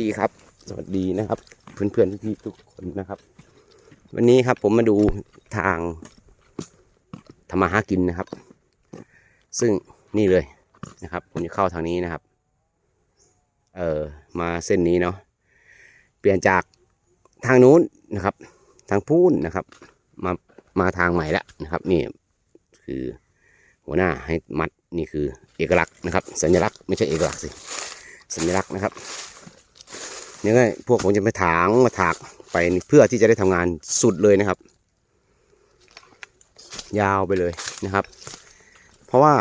ดีครับ สวัสดีนะครับ เพื่อนๆพี่ๆทุกคนนะครับ วันนี้ครับผมมาดูทางทำมาหากินนะครับ ซึ่งนี่เลยนะครับ ผมจะเข้าทางนี้นะครับ เออมาเส้นนี้เนาะเปลี่ยนจากทางนู้นนะครับ ทางพูนนะครับ มามาทางใหม่แล้วนะครับ นี่คือหัวหน้าให้มัดนี่คือเอกลักษณ์นะครับ สัญลักษณ์ไม่ใช่เอกลักษณ์สิสัญลักษณ์นะครับ นี่ก็พวกผมจะไปถางมาถากไปเพื่อที่จะได้ทำงานสุดเลยนะครับ ยาวไปเลยนะครับ เพราะว่า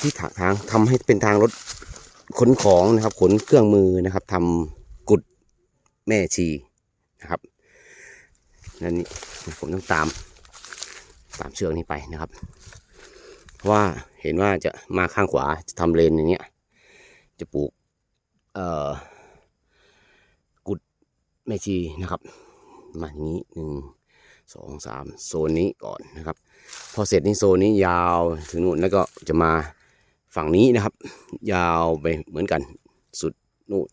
ที่ถากทางทำให้เป็นทางรถขนของนะครับ ขนเครื่องมือนะครับทำกุดแม่ชีนะครับนั่นนี่ผมต้องตามตามเชือกนี้ไปนะครับ เพราะว่าเห็นว่าจะมาข้างขวาจะทำเลนอย่างเงี้ยจะปลูก เอ่อ แม่ชีนะครับ มาอย่างนี้หนึ่งสองสามโซนนี้ก่อนนะครับ พอเสร็จนี่โซนนี้ยาวถึงนู่นแล้วก็จะมาฝั่งนี้นะครับ ยาวไปเหมือนกันสุดนู่น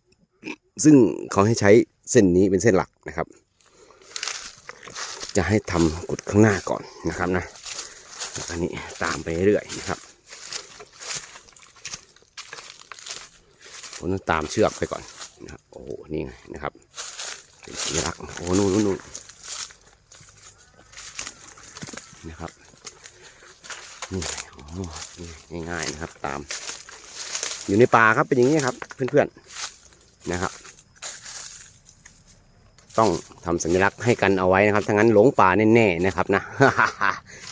ซึ่งเขาให้ใช้เส้นนี้เป็นเส้นหลักนะครับ จะให้ทำกุดข้างหน้าก่อนนะครับนะอันนี้ตามไปเรื่อยๆนะครับผมต้องตามเชือกไปก่อนนะโอ้โหนี่ไงนะครับ สัญลักษณ์โอ้หนู่นนู่นนู่นนะครับนี่โอ้นี่ง่ายๆนะครับ ตาม อยู่ในป่าครับเป็นอย่างนี้ครับ เพื่อนๆนะครับ ต้องทำสัญลักษณ์ให้กันเอาไว้นะครับถ้างั้นหลงป่าแน่ๆนะครับนะ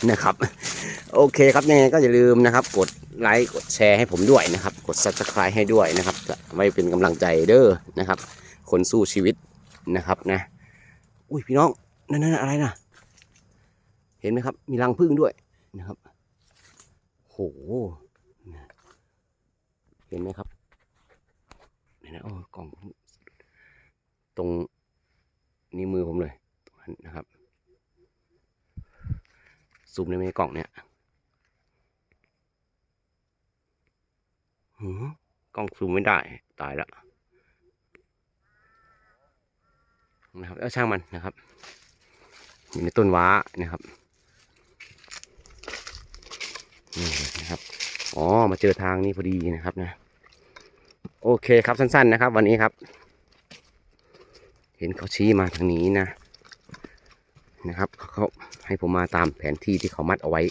นะครับ โอเคครับยังไงก็อย่าลืมนะครับ กดไลค์กดแชร์ให้ผมด้วยนะครับ กด subscribe ให้ด้วยนะครับจะไว้เป็นกำลังใจเด้อนะครับ คนสู้ชีวิต นะครับนะ อุ้ยพี่น้องนั่นนั่นอะไรนะเห็นไหมครับ มีรังผึ้งด้วยนะครับโหเห็นไหมครับเห็นไหมโอ้กล่องตรงนี้มือผมเลยตรงนั้นนะครับซูมในในกล่องเนี่ยหือกล้องซูมไม่ได้ ตายแล้ว นะครับแล้วช่างมันนะครับ อยู่ในต้นว้านะครับนี่นะครับอ๋อมาเจอทางนี้พอดีนะครับนะ โอเคครับสั้นๆนะครับ วันนี้ครับ เห็นเขาชี้มาทางนี้นะนะครับเขาเขาให้ผมมาตามแผนที่ที่เขามัดเอาไว้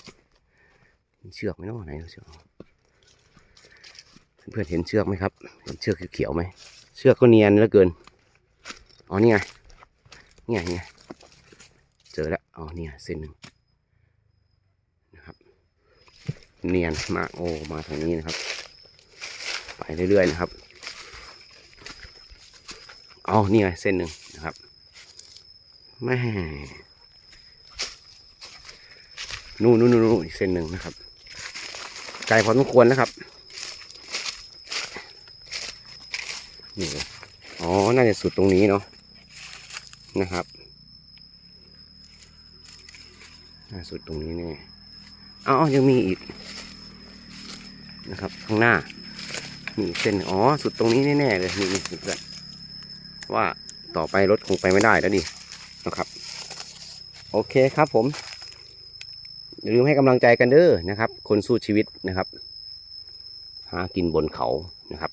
เชือกไหมเนาะไหนเชือกเพื่อนเห็นเชือกไหมครับ เห็นเชือกเขียวไหม เชือกก็เนียนเหลือเกิน อ๋อนี่ไง นี่ไงนี่ไงเจอแล้วอ๋อเนี่ไงเส้นหนึ่งนะครับ เนียนมากโอ้มาทางนี้นะครับ ไปเรื่อยๆนะครับอ๋อนี่ไงเส้นหนึ่งนะครับแม่นู่นนู่นนู่นอีกเส้นหนึ่งนะครับไกลพอสมควรนะครับนี่เลยอ๋อ น่าจะสุดตรงนี้เนาะ นะครับน่าสุดตรงนี้แน่อ๋อยังมีอีกนะครับ ข้างหน้ามีเส้นอ๋อสุดตรงนี้แน่ๆเลยนี่นี่สุดแล้วว่าต่อไปรถคงไปไม่ได้แล้วดินะครับ โอเคครับผมอย่าลืมให้กำลังใจกันเด้อนะครับ คนสู้ชีวิตนะครับ หากินบนเขานะครับ